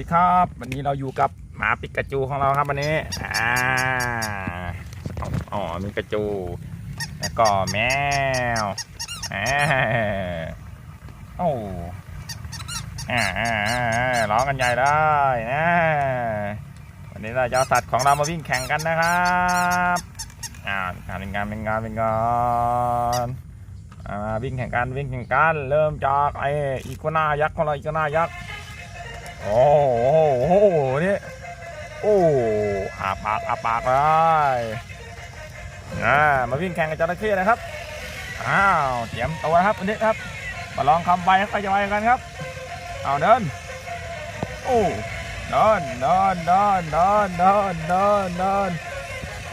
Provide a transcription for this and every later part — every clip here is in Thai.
ดีครับวันนี้เราอยู่กับหมาปิกาจูของเราครับวันนี้อ่าอ๋อมีกระจู แล้วก็แมวอ่าโอ้อ่าร้องกันใหญ่เลยนะวันนี้เราจะเอาสัตว์ของเรามาวิ่งแข่งกันนะครับอ่าเป็นงานเป็นงานเป็นงานอ่าวิ่งแข่งกันวิ่งแข่งกันเริ่มจากไอ้อีกัวน่ายักษ์ของเราอีกัวน่ายักษ์โอ้ ปากอาปากเลยอ่ามาวิ่งแข่งกับจระเข้นะครับอ้าวเตรียมตัวนะครับวันนี้ครับมาลองคำไวใครจะไวกันครับเอาเดินโอ้เดินเดินเดินเดินเดินเดินเดิน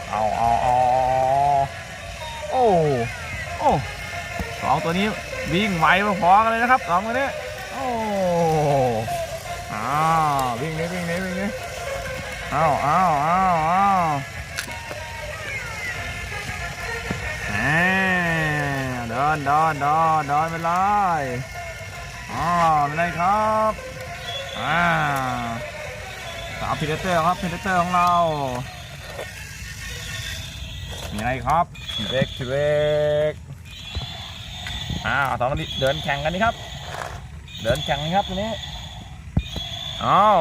เอาเอาเอาโอ้โอ้สองตัวนี้วิ่งไวมาพอกันเลยนะครับสองตัวนี้โอ้อ้ ดินเดินเดินเดินไปเลยอ้าวเป็นไรครับอ่าสามพีเดเตอร์ครับพีเดเตอร์ของเรามีอะไรครับเบรกเบรกอ้าวสองคนเดินแข่งกันนี่ครับ เดินแข่งกันครับตัวนี้อ้าว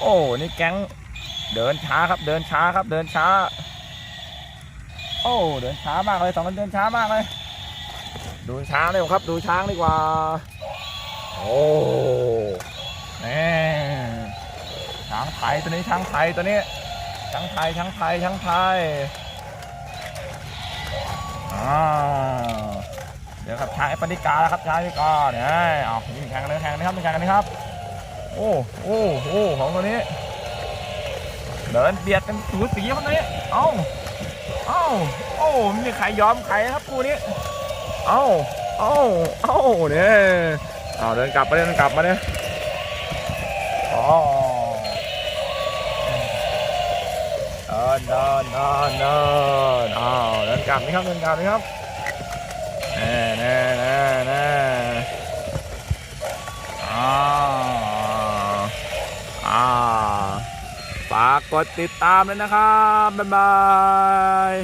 โอ้นี่แก๊งเดินช้าครับเดินช้าครับเดินช้า โอ้เดินช้ามากเลยสองคนเดินช้ามากเลย ดูช้างเลยครับ ดูช้างดีกว่า โอ้แน่ช้างไทยตัวนี้ช้างไทยตัวนี้ ช้างไทยช้างไทยช้างไทยอ้าวเดี๋ยวครับช้างไอ้ปณิกาแล้วครับช้างไอ้ปณิกาเนี่ยเอาวิ่งแข่งกันเลยแข่งกันนะครับวิ่งแข่งกันนะครับ โอ้โอ้โอ้ของตัวนี้ เดินเบียดกันสูสีคนนี้ เอ้า เอ้าโอ้มีใครยอมใครนะครับคู่นี้เอ้าเอ้าเอ้าเนี่ยเอาเดินกลับมาเดินกลับมาเนี่ยอ๋อเดินเดินเดินเดินอ้าวเดินกลับนี่ครับเดินกลับนี่ครับเอน่แน่แน่อ้าวอ่า ฝากกดติดตามเลยนะครับ บ๊ายบาย